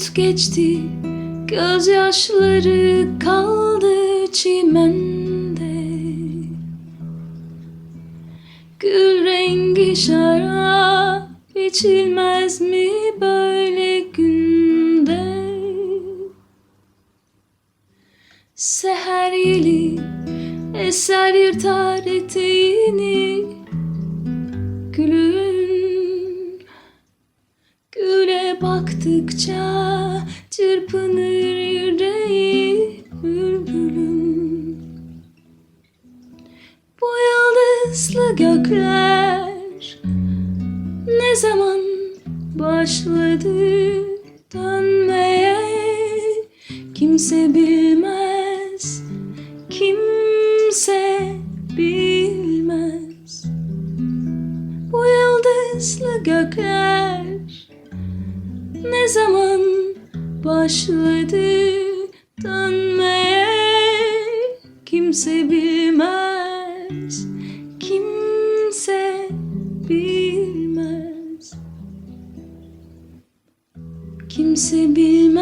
Umut geçti, gözyaşları kaldı çimende. Gül rengi şarap içilmez mi böyle günde? Seher yeli eser yırtar eteğini baktıkça çırpınır yüreği bülbülün Bu yıldızlı gökler ne zaman başladı dönmeye? Kimse bilmez kimse bilmez. Bu yıldızlı gökler ne zaman başladı dönmeye? Kimse bilmez kimse bilmez. Kimse bilmez